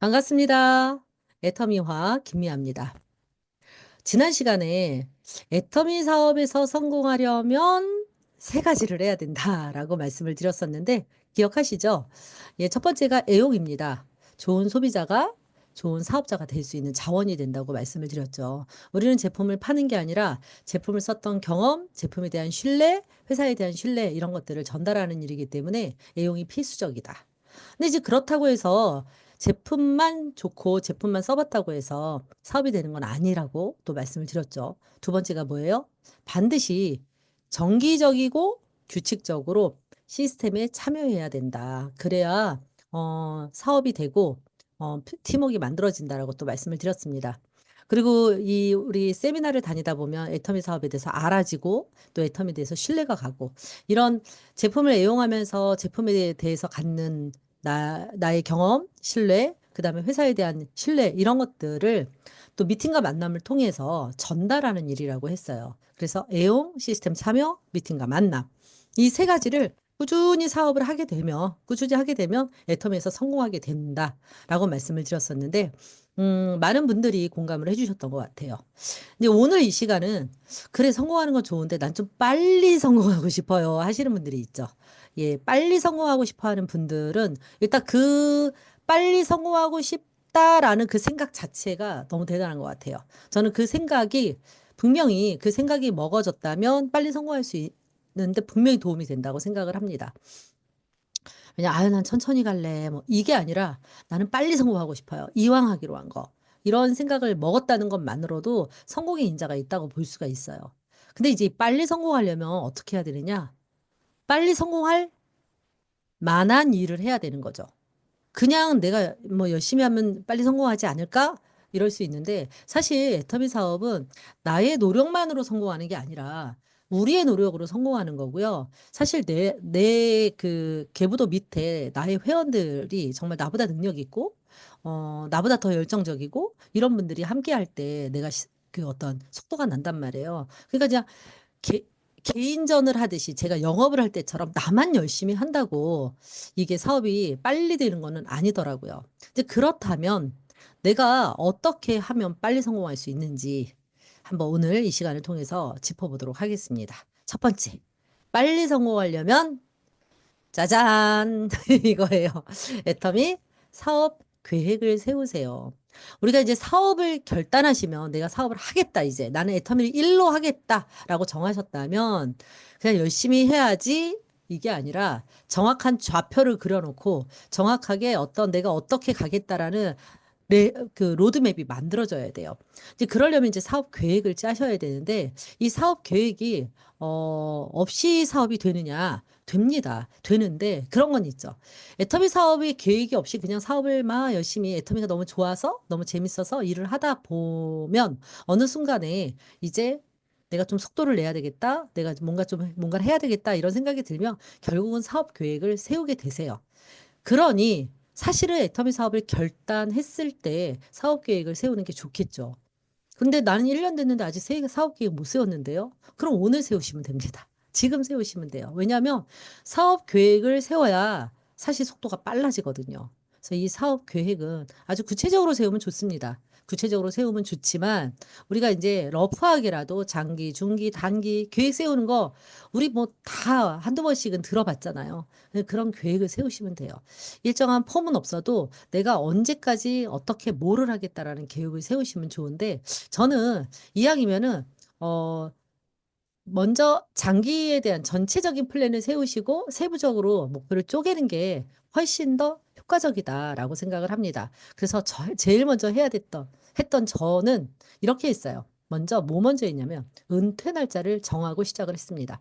반갑습니다. 애터미화 김미아입니다. 지난 시간에 애터미 사업에서 성공하려면 세 가지를 해야 된다라고 말씀을 드렸었는데 기억하시죠? 예, 첫 번째가 애용입니다. 좋은 소비자가 좋은 사업자가 될 수 있는 자원이 된다고 말씀을 드렸죠. 우리는 제품을 파는 게 아니라 제품을 썼던 경험, 제품에 대한 신뢰, 회사에 대한 신뢰 이런 것들을 전달하는 일이기 때문에 애용이 필수적이다. 근데 이제 그렇다고 해서 제품만 좋고 제품만 써봤다고 해서 사업이 되는 건 아니라고 또 말씀을 드렸죠. 두 번째가 뭐예요? 반드시 정기적이고 규칙적으로 시스템에 참여해야 된다. 그래야 어, 사업이 되고 어, 팀워크가 만들어진다라고 또 말씀을 드렸습니다. 그리고 이 우리 세미나를 다니다 보면 애터미 사업에 대해서 알아지고 또 애터미에 대해서 신뢰가 가고 이런 제품을 애용하면서 제품에 대해서 갖는 나, 나의 경험, 신뢰, 그 다음에 회사에 대한 신뢰, 이런 것들을 또 미팅과 만남을 통해서 전달하는 일이라고 했어요. 그래서 애용, 시스템 참여, 미팅과 만남. 이 세 가지를 꾸준히 사업을 하게 되면, 꾸준히 하게 되면 애터미에서 성공하게 된다라고 말씀을 드렸었는데, 음, 많은 분들이 공감을 해주셨던 것 같아요. 근데 오늘 이 시간은, 그래, 성공하는 건 좋은데 난 좀 빨리 성공하고 싶어요. 하시는 분들이 있죠. 예, 빨리 성공하고 싶어 하는 분들은 일단 그 빨리 성공하고 싶다라는 그 생각 자체가 너무 대단한 것 같아요. 저는 그 생각이 분명히 그 생각이 먹어졌다면 빨리 성공할 수 있 는데 분명히 도움이 된다고 생각을 합니다. 그냥 아유 난 천천히 갈래 뭐 이게 아니라 나는 빨리 성공하고 싶어요. 이왕 하기로 한 거. 이런 생각을 먹었다는 것만으로도 성공의 인자가 있다고 볼 수가 있어요. 근데 이제 빨리 성공하려면 어떻게 해야 되느냐? 빨리 성공할 만한 일을 해야 되는 거죠. 그냥 내가 뭐 열심히 하면 빨리 성공하지 않을까? 이럴 수 있는데 사실 애터미 사업은 나의 노력만으로 성공하는 게 아니라 우리의 노력으로 성공하는 거고요. 사실 내, 내그 계부도 밑에 나의 회원들이 정말 나보다 능력 있고, 어, 나보다 더 열정적이고, 이런 분들이 함께 할 때 내가 시, 그 어떤 속도가 난단 말이에요. 그러니까 그냥 개, 개인전을 하듯이 제가 영업을 할 때처럼 나만 열심히 한다고 이게 사업이 빨리 되는 거는 아니더라고요. 이제 그렇다면 내가 어떻게 하면 빨리 성공할 수 있는지 한번 오늘 이 시간을 통해서 짚어보도록 하겠습니다. 첫 번째, 빨리 성공하려면 짜잔! 이거예요. 애터미 사업 계획을 세우세요. 우리가 이제 사업을 결단하시면 내가 사업을 하겠다, 이제. 나는 애터미를 일로 하겠다라고 정하셨다면 그냥 열심히 해야지 이게 아니라 정확한 좌표를 그려놓고 정확하게 어떤 내가 어떻게 가겠다라는 레, 그 로드맵이 만들어져야 돼요. 이제 그러려면 이제 사업 계획을 짜셔야 되는데 이 사업 계획이 어, 없이 사업이 되느냐? 됩니다. 되는데 그런 건 있죠. 애터미 사업이 계획이 없이 그냥 사업을 막 열심히 애터미가 너무 좋아서 너무 재밌어서 일을 하다 보면 어느 순간에 이제 내가 좀 속도를 내야 되겠다. 내가 뭔가 좀 뭔가를 해야 되겠다. 이런 생각이 들면 결국은 사업 계획을 세우게 되세요. 그러니 사실은 애터미 사업을 결단했을 때 사업 계획을 세우는 게 좋겠죠. 근데 나는 1년 됐는데 아직 사업 계획 못 세웠는데요. 그럼 오늘 세우시면 됩니다. 지금 세우시면 돼요. 왜냐하면 사업 계획을 세워야 사실 속도가 빨라지거든요. 그래서 이 사업 계획은 아주 구체적으로 세우면 좋습니다. 구체적으로 세우면 좋지만 우리가 이제 러프하게라도 장기, 중기, 단기 계획 세우는 거 우리 뭐 다 한두 번씩은 들어봤잖아요. 그런 계획을 세우시면 돼요. 일정한 폼은 없어도 내가 언제까지 어떻게 뭐를 하겠다라는 계획을 세우시면 좋은데 저는 이왕이면은 어 먼저 장기에 대한 전체적인 플랜을 세우시고 세부적으로 목표를 쪼개는 게 훨씬 더 효과적이다라고 생각을 합니다. 그래서 저, 제일 먼저 해야 됐던 했던 저는 이렇게 했어요. 먼저 뭐 먼저 했냐면 은퇴 날짜를 정하고 시작을 했습니다.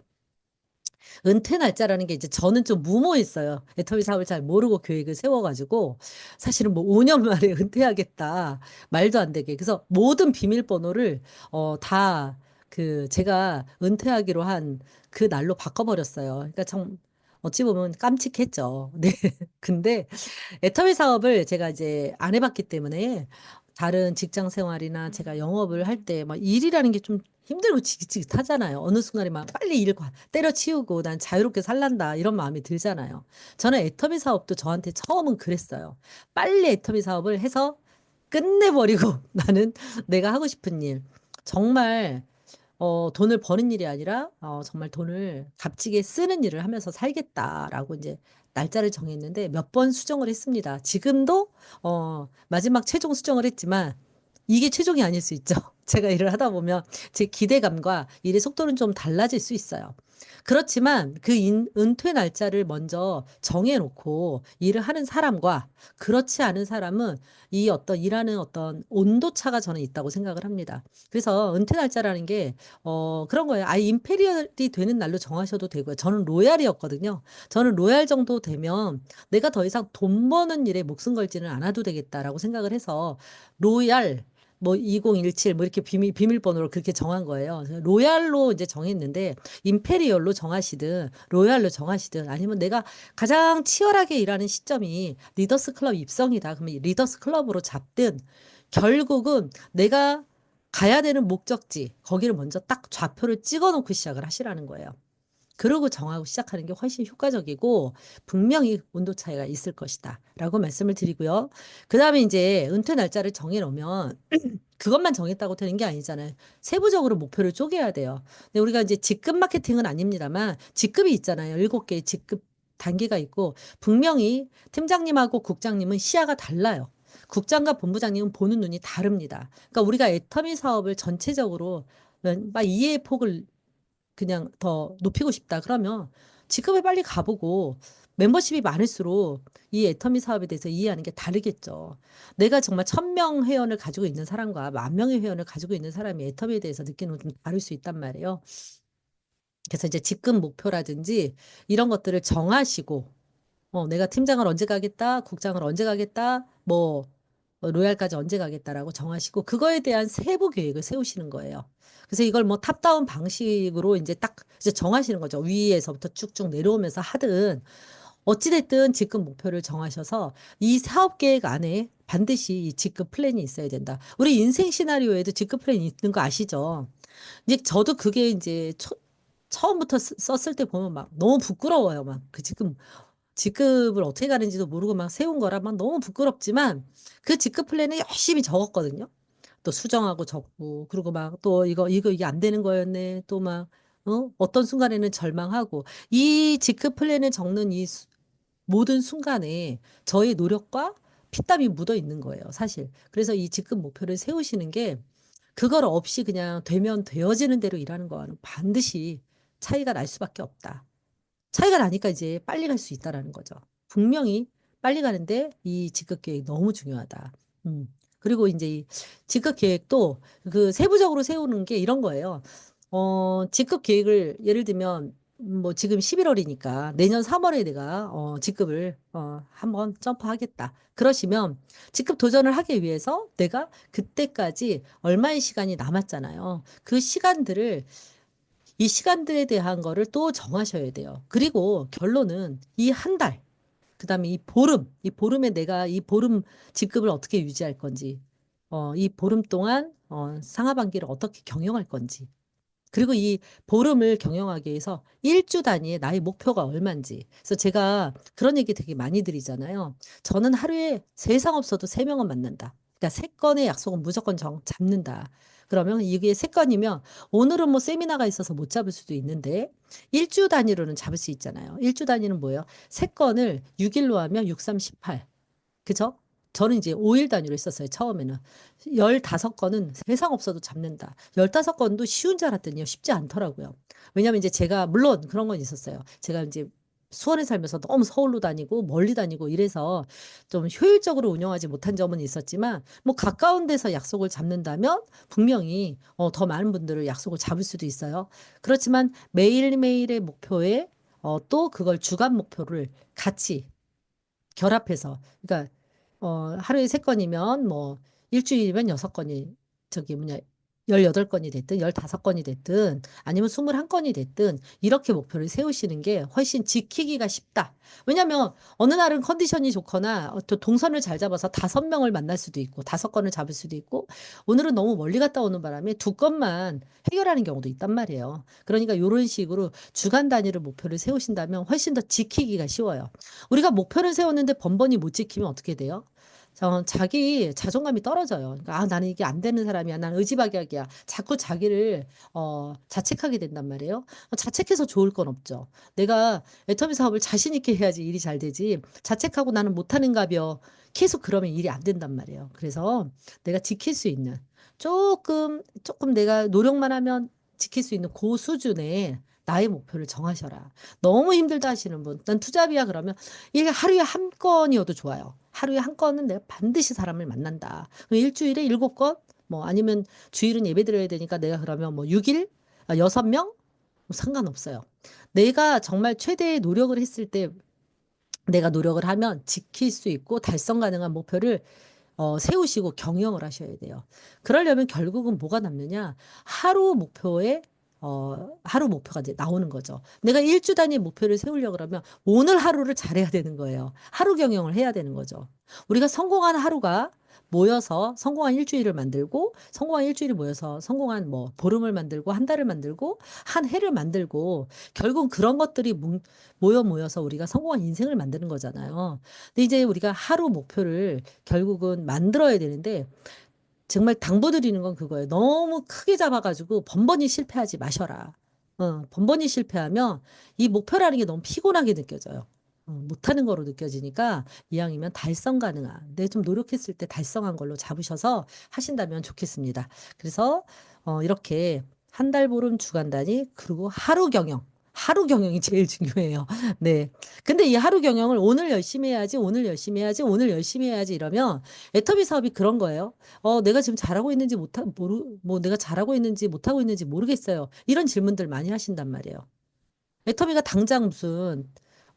은퇴 날짜라는 게 이제 저는 좀 무모했어요. 애터미 사업을 잘 모르고 계획을 세워가지고 사실은 뭐 5년 만에 은퇴하겠다 말도 안 되게 그래서 모든 비밀번호를 어, 다 그 제가 은퇴하기로 한 그 날로 바꿔버렸어요. 그러니까 참 어찌 보면 깜찍했죠. 네. 근데 애터미 사업을 제가 이제 안 해봤기 때문에 다른 직장 생활이나 제가 영업을 할 때 막 일이라는 게 좀 힘들고 지긋지긋하잖아요. 어느 순간에 막 빨리 일과 때려치우고 '난 자유롭게 살란다.' 이런 마음이 들잖아요. 저는 애터미 사업도 저한테 처음은 그랬어요. 빨리 애터미 사업을 해서 끝내 버리고 나는 내가 하고 싶은 일 정말 어 '돈을 버는 일이 아니라 어 정말 돈을 값지게 쓰는 일을 하면서 살겠다.'라고 인제 날짜를 정했는데 몇 번 수정을 했습니다. 지금도 어 마지막 최종 수정을 했지만 이게 최종이 아닐 수 있죠. 제가 일을 하다 보면 제 기대감과 일의 속도는 좀 달라질 수 있어요. 그렇지만 그 인 은퇴 날짜를 먼저 정해 놓고 일을 하는 사람과 그렇지 않은 사람은 이 어떤 일하는 어떤 온도차가 저는 있다고 생각을 합니다. 그래서 은퇴 날짜라는 게 어 그런 거예요. 아예 임페리얼이 되는 날로 정하셔도 되고요. 저는 로얄이었거든요. 저는 '로얄 정도 되면 내가 더 이상 돈 버는 일에 목숨 걸지는 않아도 되겠다.'라고 생각을 해서 로얄 뭐 2017 뭐 이렇게 비밀 비밀번호를 그렇게 정한 거예요. 로얄로 이제 정했는데 임페리얼로 정하시든 로얄로 정하시든 아니면 내가 가장 치열하게 일하는 시점이 리더스 클럽 입성이다. 그러면 이 리더스 클럽으로 잡든 결국은 내가 가야 되는 목적지 거기를 먼저 딱 좌표를 찍어 놓고 시작을 하시라는 거예요. 그러고 정하고 시작하는 게 훨씬 효과적이고 분명히 온도 차이가 있을 것이다 라고 말씀을 드리고요. 그 다음에 인제 은퇴 날짜를 정해 놓으면 그것만 정했다고 되는 게 아니잖아요. 세부적으로 목표를 쪼개야 돼요. 근데 우리가 이제 직급 마케팅은 아닙니다만 직급이 있잖아요. 7 개의 직급 단계가 있고 분명히 팀장님하고 국장님은 시야가 달라요. 국장과 본부장님은 보는 눈이 다릅니다. 그러니까 우리가 애터미 사업을 전체적으로 막 이해의 폭을 그냥 더 높이고 싶다 그러면 직급에 빨리 가 보고 멤버십이 많을수록 이 애터미 사업에 대해서 이해하는 게 다르겠죠. 내가 정말 1000명 회원을 가지고 있는 사람과 10,000 명의 회원을 가지고 있는 사람이 애터미에 대해서 느끼는 건 좀 다를 수 있단 말이에요. 그래서 이제 직급 목표라든지 이런 것들을 정하시고 어 '내가 팀장을 언제 가겠다. 국장을 언제 가겠다. 뭐어 로얄까지 언제 가겠다.'라고 정하시고 그거에 대한 세부 계획을 세우시는 거예요. 그래서 이걸 뭐 탑다운 방식으로 인제 딱 이제 정하시는 거죠. 위에서부터 쭉쭉 내려오면서 하든 어찌 됐든 직급 목표를 정하셔서 이 사업 계획 안에 반드시 이 직급 플랜이 있어야 된다. 우리 인생 시나리오에도 직급 플랜이 있는 거 아시죠? 이제 저도 그게 인제 초 처음부터 쓰 썼을 때 보면 막 너무 부끄러워요. 막그 직급 직급을 어떻게 가는지도 모르고 막 세운 거라 막 너무 부끄럽지만 그 직급 플랜을 열심히 적었거든요. 또 수정하고 적고 그리고 막 또 '이거, 이거 이게 안 되는 거였네.' 또 막 어 어떤 순간에는 절망하고 이 직급 플랜을 적는 이 수 모든 순간에 저의 노력과 피땀이 묻어 있는 거예요 사실. 그래서 이 직급 목표를 세우시는 게 그걸 없이 그냥 되면 되어지는 대로 일하는 거와는 반드시 차이가 날 수밖에 없다. 차이가 나니까 이제 빨리 갈 수 있다라는 거죠. 분명히 빨리 가는데 이 직급 계획이 너무 중요하다. 음. 그리고 인제 이 직급 계획도 그 세부적으로 세우는 게 이런 거예요. 어 직급 계획을 예를 들면 뭐 지금 11 월이니까 '내년 3 월에 내가 어 직급을 어 한번 점프하겠다.' 그러시면 직급 도전을 하기 위해서 내가 그때까지 얼마의 시간이 남았잖아요. 그 시간들을 이 시간들에 대한 거를 또 정하셔야 돼요. 그리고 결론은 이1달 그 다음에 이 보름, 이 보름에 내가 이 보름 직급을 어떻게 유지할 건지 어 이 보름 동안 어 상하반기를 어떻게 경영할 건지 그리고 이 보름을 경영하기 위해서 1주 단위의 나의 목표가 얼만지. 그래서 제가 그런 얘기 되게 많이 드리잖아요. 저는 하루에 세상 없어도 3 명은 만난다. 그러니까 3 건의 약속은 무조건 정 잡는다. 그러면 이게 3 건이면 오늘은 뭐 세미나가 있어서 못 잡을 수도 있는데 1주 단위로는 잡을 수 있잖아요. 1주 단위는 뭐예요? 3 건을 6 일로 하면 6, 3, 18 그죠? 저는 이제 5일 단위로 했었어요 처음에는. 15 건은 세상 없어도 잡는다. 15 건도 쉬운 줄 알았더니요 쉽지 않더라고요. 왜냐하면 인제 제가 물론 그런 건 있었어요. 제가 인제 수원에 살면서 너무 서울로 다니고 멀리 다니고 이래서 좀 효율적으로 운영하지 못한 점은 있었지만 뭐 가까운 데서 약속을 잡는다면 분명히 어 더 많은 분들을 약속을 잡을 수도 있어요. 그렇지만 매일매일의 목표에 어 또 그걸 주간 목표를 같이 결합해서 그러니까 어 하루에 3 건이면 뭐1 주일이면 6 건이 저기 뭐냐 18건이 됐든 15건이 됐든 아니면 21건이 됐든 이렇게 목표를 세우시는 게 훨씬 지키기가 쉽다. 왜냐면 어느 날은 컨디션이 좋거나 어, 또 동선을 잘 잡아서 다섯 명을 만날 수도 있고 다섯 건을 잡을 수도 있고 오늘은 너무 멀리 갔다 오는 바람에 두 건만 해결하는 경우도 있단 말이에요. 그러니까 이런 식으로 주간 단위로 목표를 세우신다면 훨씬 더 지키기가 쉬워요. 우리가 목표를 세웠는데 번번이 못 지키면 어떻게 돼요? 어, 자기 자존감이 떨어져요. 그러니까 아, 나는 이게 안 되는 사람이야. 나는 의지박약이야. 자꾸 자기를 어, 자책하게 된단 말이에요. 어, 자책해서 좋을 건 없죠. 내가 애터미 사업을 자신 있게 해야지 일이 잘 되지. 자책하고 나는 못하는가벼. 계속 그러면 일이 안 된단 말이에요. 그래서 내가 지킬 수 있는 조금 조금 내가 노력만 하면 지킬 수 있는 그 수준의 나의 목표를 정하셔라. 너무 힘들다 하시는 분, 난 투잡이야 그러면 이게 하루에 한 건이어도 좋아요. 하루에 한 건은 내가 반드시 사람을 만난다. 일주일에 일곱 건, 뭐 아니면 주일은 예배 드려야 되니까 내가 그러면 뭐 6일, 아, 여섯 명 뭐 상관없어요. 내가 정말 최대의 노력을 했을 때 내가 노력을 하면 지킬 수 있고 달성 가능한 목표를 어, 세우시고 경영을 하셔야 돼요. 그러려면 결국은 뭐가 남느냐? 하루 목표에 어, 하루 목표가 이제 나오는 거죠. 내가 일주 단위 목표를 세우려고 그러면 오늘 하루를 잘해야 되는 거예요. 하루 경영을 해야 되는 거죠. 우리가 성공한 하루가 모여서 성공한 일주일을 만들고 성공한 일주일이 모여서 성공한 뭐 보름을 만들고 한 달을 만들고 한 해를 만들고 결국 그런 것들이 뭉- 모여 모여서 우리가 성공한 인생을 만드는 거잖아요. 근데 이제 우리가 하루 목표를 결국은 만들어야 되는데 정말 당부드리는 건 그거예요. 너무 크게 잡아가지고 번번이 실패하지 마셔라. 어, 번번이 실패하면 이 목표라는 게 너무 피곤하게 느껴져요. 어, 못하는 거로 느껴지니까 이왕이면 달성 가능한, 내 좀 노력했을 때 달성한 걸로 잡으셔서 하신다면 좋겠습니다. 그래서 어, 이렇게 한 달 보름 주간 단위 그리고 하루 경영. 하루 경영이 제일 중요해요. 네. 근데 이 하루 경영을 오늘 열심히 해야지, 오늘 열심히 해야지, 오늘 열심히 해야지 이러면 애터미 사업이 그런 거예요. 어, 내가 지금 잘하고 있는지 못하, 모르, 뭐 내가 잘하고 있는지 못하고 있는지 모르겠어요. 이런 질문들 많이 하신단 말이에요. 애터미가 당장 무슨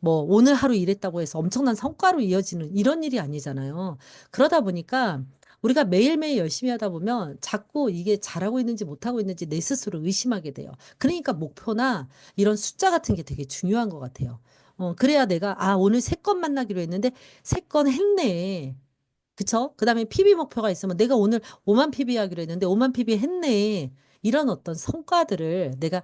뭐 오늘 하루 일했다고 해서 엄청난 성과로 이어지는 이런 일이 아니잖아요. 그러다 보니까 우리가 매일매일 열심히 하다 보면 자꾸 이게 잘하고 있는지 못하고 있는지 내 스스로 의심하게 돼요. 그러니까 목표나 이런 숫자 같은 게 되게 중요한 것 같아요. 어, 그래야 내가 아, 오늘 세 건 만나기로 했는데 세 건 했네. 그쵸? 그 다음에 PB 목표가 있으면 내가 오늘 5만 PB 하기로 했는데 5만 PB 했네. 이런 어떤 성과들을 내가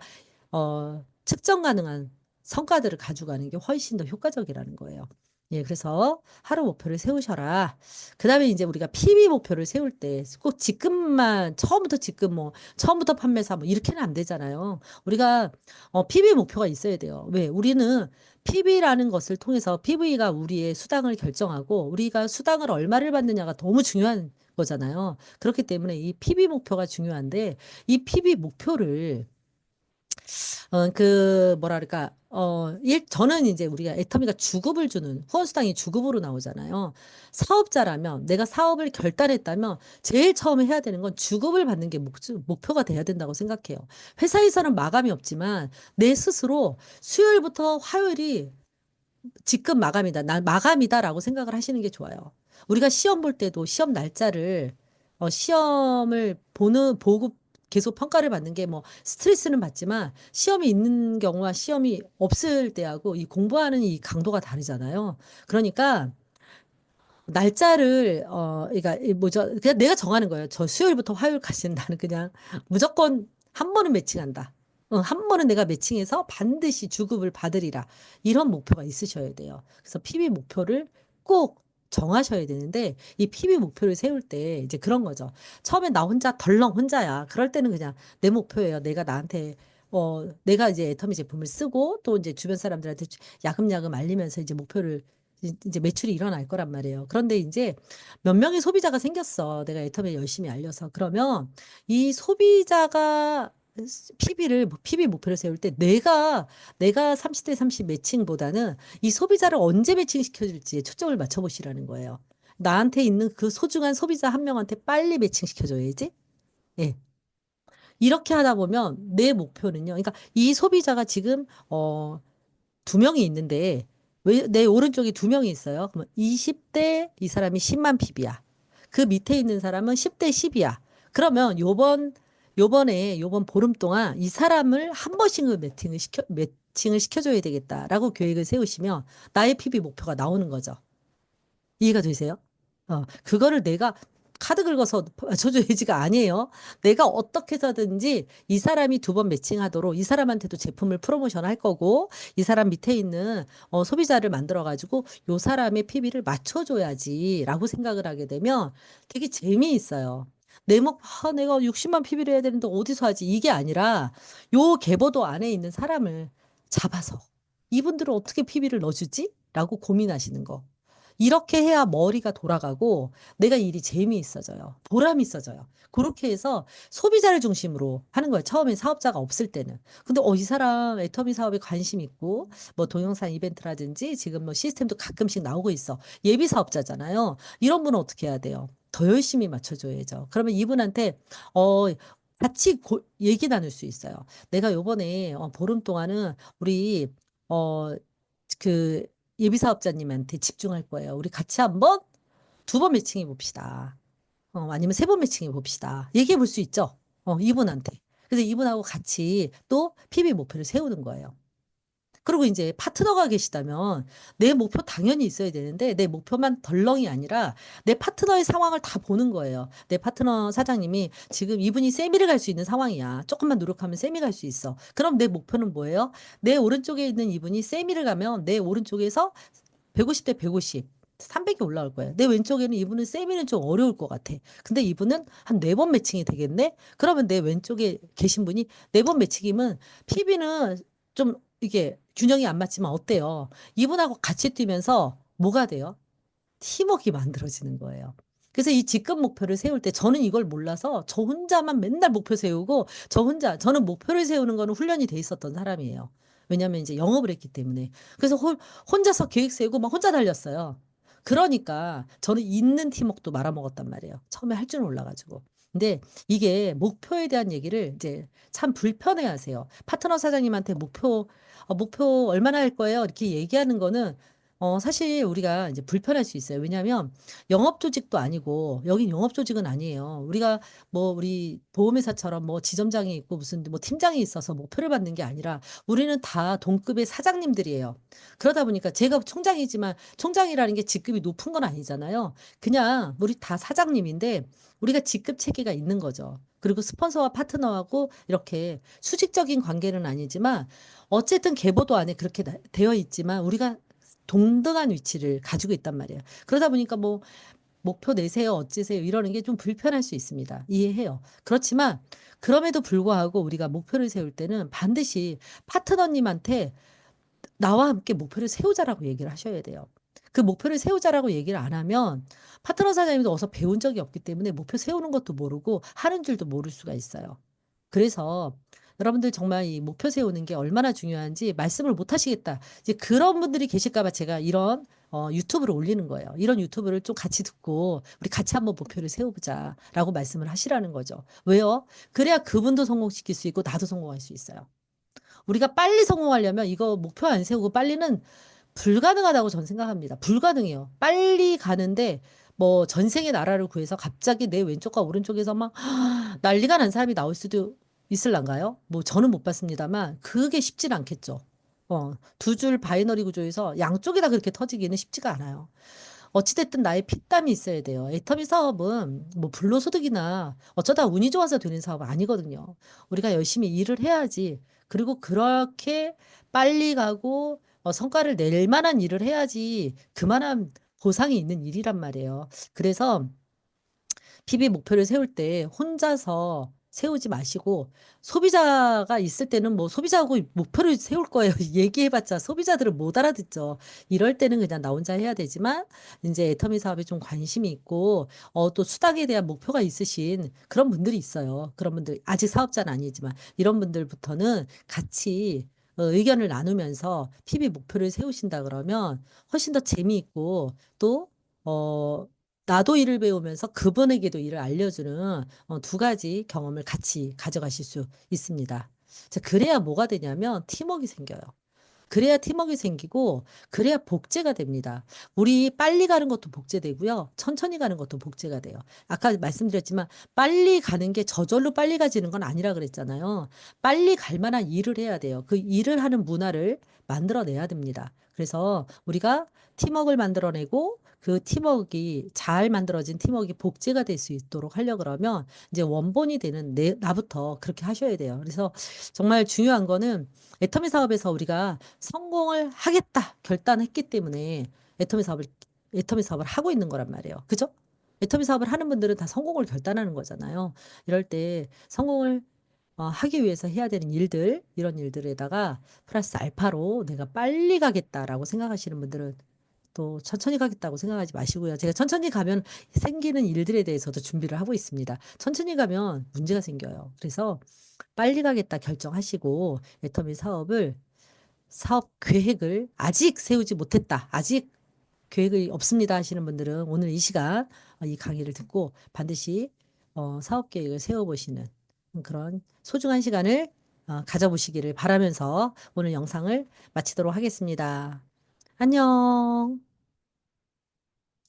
어, 측정 가능한 성과들을 가져가는 게 훨씬 더 효과적이라는 거예요. 예, 그래서 하루 목표를 세우셔라. 그 다음에 이제 우리가 PB 목표를 세울 때 꼭 지금만, 처음부터 지금 뭐, 처음부터 판매사 뭐, 이렇게는 안 되잖아요. 우리가, 어, PB 목표가 있어야 돼요. 왜? 우리는 PB라는 것을 통해서 PV가 우리의 수당을 결정하고, 우리가 수당을 얼마를 받느냐가 너무 중요한 거잖아요. 그렇기 때문에 이 PB 목표가 중요한데, 이 PB 목표를 어, 그, 뭐랄까, 어, 일, 저는 이제 우리가 애터미가 주급을 주는, 후원수당이 주급으로 나오잖아요. 사업자라면, 내가 사업을 결단했다면, 제일 처음에 해야 되는 건 주급을 받는 게 목, 목표가 돼야 된다고 생각해요. 회사에서는 마감이 없지만, 내 스스로 수요일부터 화요일이 직급 마감이다. 난 마감이다라고 생각을 하시는 게 좋아요. 우리가 시험 볼 때도 시험 날짜를, 어, 시험을 보는, 보고 계속 평가를 받는 게 뭐 스트레스는 받지만 시험이 있는 경우와 시험이 없을 때하고 이 공부하는 이 강도가 다르잖아요. 그러니까 날짜를 어 그러니까 이 뭐죠? 그냥 내가 정하는 거예요. 저 수요일부터 화요일까지는 나는 그냥 무조건 한 번은 매칭한다. 어, 한 번은 내가 매칭해서 반드시 주급을 받으리라. 이런 목표가 있으셔야 돼요. 그래서 PB 목표를 꼭 정하셔야 되는데 이 PB 목표를 세울 때 이제 그런 거죠. 처음에 나 혼자 덜렁 혼자야. 그럴 때는 그냥 내 목표예요. 내가 나한테 어 내가 이제 애터미 제품을 쓰고 또 이제 주변 사람들한테 야금야금 알리면서 이제 목표를 이- 이제 매출이 일어날 거란 말이에요. 그런데 이제 몇 명의 소비자가 생겼어. 내가 애터미에 열심히 알려서. 그러면 이 소비자가 PB를 PB 목표를 세울 때 내가 내가 30대 30 매칭보다는 이 소비자를 언제 매칭시켜 줄지에 초점을 맞춰 보시라는 거예요. 나한테 있는 그 소중한 소비자 한 명한테 빨리 매칭시켜 줘야지. 예. 이렇게 하다 보면 내 목표는요. 그러니까 이 소비자가 지금 어, 두 명이 있는데 왜 내 오른쪽에 두 명이 있어요. 그러면 20대 이 사람이 10만 PB야. 그 밑에 있는 사람은 10대 10이야. 그러면 요번 요번에 요번 보름 동안 이 사람을 한 번씩은 매칭을 시켜 매칭을 시켜줘야 되겠다라고 계획을 세우시면 나의 PB 목표가 나오는 거죠. 이해가 되세요? 어, 그거를 내가 카드 긁어서 맞춰줘야지가 아니에요. 내가 어떻게 해서든지 이 사람이 두 번 매칭하도록 이 사람한테도 제품을 프로모션 할 거고 이 사람 밑에 있는 어, 소비자를 만들어 가지고 요 사람의 PB를 맞춰줘야지라고 생각을 하게 되면 되게 재미있어요. 내 목, 아, 내가 60만 PB를 해야 되는데 어디서 하지? 이게 아니라 요 계보도 안에 있는 사람을 잡아서 이분들은 어떻게 PB를 넣어주지? 라고 고민하시는 거. 이렇게 해야 머리가 돌아가고 내가 일이 재미있어져요. 보람이 있어져요. 그렇게 해서 소비자를 중심으로 하는 거예요. 처음에 사업자가 없을 때는. 근데 어, 이 사람 애터미 사업에 관심 있고 뭐 동영상 이벤트라든지 지금 뭐 시스템도 가끔씩 나오고 있어. 예비 사업자잖아요. 이런 분은 어떻게 해야 돼요? 더 열심히 맞춰줘야죠. 그러면 이분한테 어 같이 고, 얘기 나눌 수 있어요. 내가 요번에 어, 보름 동안은 우리 어그 예비 사업자님한테 집중할 거예요. 우리 같이 한번 두 번 매칭해 봅시다. 어, 아니면 세 번 매칭해 봅시다. 얘기해 볼 수 있죠. 어, 이분한테. 그래서 이분하고 같이 또 PB 목표를 세우는 거예요. 그리고 이제 파트너가 계시다면 내 목표 당연히 있어야 되는데 내 목표만 덜렁이 아니라 내 파트너의 상황을 다 보는 거예요. 내 파트너 사장님이 지금 이분이 세미를 갈 수 있는 상황이야. 조금만 노력하면 세미 갈 수 있어. 그럼 내 목표는 뭐예요? 내 오른쪽에 있는 이분이 세미를 가면 내 오른쪽에서 150대 150. 300이 올라올 거예요. 내 왼쪽에는 이분은 세미는 좀 어려울 것 같아. 근데 이분은 한 네 번 매칭이 되겠네? 그러면 내 왼쪽에 계신 분이 네 번 매칭이면 PB는 좀 이게 균형이 안 맞지만 어때요? 이분하고 같이 뛰면서 뭐가 돼요? 팀워크가 만들어지는 거예요. 그래서 이 직급 목표를 세울 때 저는 이걸 몰라서 저 혼자만 맨날 목표 세우고 저 혼자 저는 목표를 세우는 거는 훈련이 돼 있었던 사람이에요. 왜냐면 이제 영업을 했기 때문에. 그래서 홀, 혼자서 계획 세우고 막 혼자 달렸어요. 그러니까 저는 있는 팀워크도 말아먹었단 말이에요. 처음에 할 줄은 몰라가지고. 근데 이게 목표에 대한 얘기를 이제 참 불편해 하세요. 파트너 사장님한테 목표, 어, 목표 얼마나 할 거예요? 이렇게 얘기하는 거는 어, 사실 우리가 이제 불편할 수 있어요. 왜냐하면 영업 조직도 아니고 여긴 영업 조직은 아니에요. 우리가 뭐 우리 보험회사처럼 뭐 지점장이 있고 무슨 뭐 팀장이 있어서 목표를 받는 게 아니라 우리는 다 동급의 사장님들이에요. 그러다 보니까 제가 총장이지만 총장이라는 게 직급이 높은 건 아니잖아요. 그냥 우리 다 사장님인데 우리가 직급 체계가 있는 거죠. 그리고 스폰서와 파트너하고 이렇게 수직적인 관계는 아니지만 어쨌든 계보도 안에 그렇게 되어 있지만 우리가 동등한 위치를 가지고 있단 말이에요. 그러다 보니까 뭐 목표 내세요, 어찌세요 이러는 게 좀 불편할 수 있습니다. 이해해요. 그렇지만 그럼에도 불구하고 우리가 목표를 세울 때는 반드시 파트너님한테 나와 함께 목표를 세우자라고 얘기를 하셔야 돼요. 그 목표를 세우자라고 얘기를 안 하면 파트너 사장님도 어서 배운 적이 없기 때문에 목표 세우는 것도 모르고 하는 줄도 모를 수가 있어요. 그래서 여러분들 정말 이 목표 세우는 게 얼마나 중요한지 말씀을 못 하시겠다. 이제 그런 분들이 계실까봐 제가 이런 어, 유튜브를 올리는 거예요. 이런 유튜브를 좀 같이 듣고 우리 같이 한번 목표를 세워보자라고 말씀을 하시라는 거죠. 왜요? 그래야 그분도 성공시킬 수 있고 나도 성공할 수 있어요. 우리가 빨리 성공하려면 이거 목표 안 세우고 빨리는 불가능하다고 저는 생각합니다. 불가능해요. 빨리 가는데 뭐 전생의 나라를 구해서 갑자기 내 왼쪽과 오른쪽에서 막 난리가 난 사람이 나올 수도 있을란가요? 뭐 저는 못 봤습니다만 그게 쉽진 않겠죠. 어, 두 줄 바이너리 구조에서 양쪽이 다 그렇게 터지기는 쉽지가 않아요. 어찌됐든 나의 피땀이 있어야 돼요. 애터미 사업은 뭐 불로소득이나 어쩌다 운이 좋아서 되는 사업 아니거든요. 우리가 열심히 일을 해야지. 그리고 그렇게 빨리 가고 어, 성과를 낼 만한 일을 해야지 그만한 보상이 있는 일이란 말이에요. 그래서 PB 목표를 세울 때 혼자서 세우지 마시고 소비자가 있을 때는 뭐 소비자하고 목표를 세울 거예요. 얘기해봤자 소비자들은 못 알아듣죠. 이럴 때는 그냥 나 혼자 해야 되지만 이제 애터미 사업에 좀 관심이 있고 어, 또 수당에 대한 목표가 있으신 그런 분들이 있어요. 그런 분들 아직 사업자는 아니지만 이런 분들부터는 같이 어, 의견을 나누면서 PB 목표를 세우신다 그러면 훨씬 더 재미있고 또 어, 나도 일을 배우면서 그분에게도 일을 알려주는 어, 두 가지 경험을 같이 가져가실 수 있습니다. 자, 그래야 뭐가 되냐면 팀워크가 생겨요. 그래야 팀워크가 생기고 그래야 복제가 됩니다. 우리 빨리 가는 것도 복제되고요. 천천히 가는 것도 복제가 돼요. 아까 말씀드렸지만 빨리 가는 게 저절로 빨리 가지는 건 아니라 그랬잖아요. 빨리 갈 만한 일을 해야 돼요. 그 일을 하는 문화를 만들어내야 됩니다. 그래서 우리가 팀워크를 만들어내고 그 팀워크가 잘 만들어진 팀워크가 복제가 될 수 있도록 하려 그러면 이제 원본이 되는 내 나부터 그렇게 하셔야 돼요. 그래서 정말 중요한 거는 애터미 사업에서 우리가 성공을 하겠다 결단했기 때문에 애터미 사업을 애터미 사업을 하고 있는 거란 말이에요. 그죠? 애터미 사업을 하는 분들은 다 성공을 결단하는 거잖아요. 이럴 때 성공을 어, 하기 위해서 해야 되는 일들, 이런 일들에다가 플러스 알파로 내가 빨리 가겠다라고 생각하시는 분들은 또 천천히 가겠다고 생각하지 마시고요. 제가 천천히 가면 생기는 일들에 대해서도 준비를 하고 있습니다. 천천히 가면 문제가 생겨요. 그래서 빨리 가겠다 결정하시고 애터미 사업을 사업 계획을 아직 세우지 못했다. 아직 계획이 없습니다 하시는 분들은 오늘 이 시간 어, 이 강의를 듣고 반드시 어, 사업 계획을 세워보시는 그런 소중한 시간을 어, 가져보시기를 바라면서 오늘 영상을 마치도록 하겠습니다. 안녕.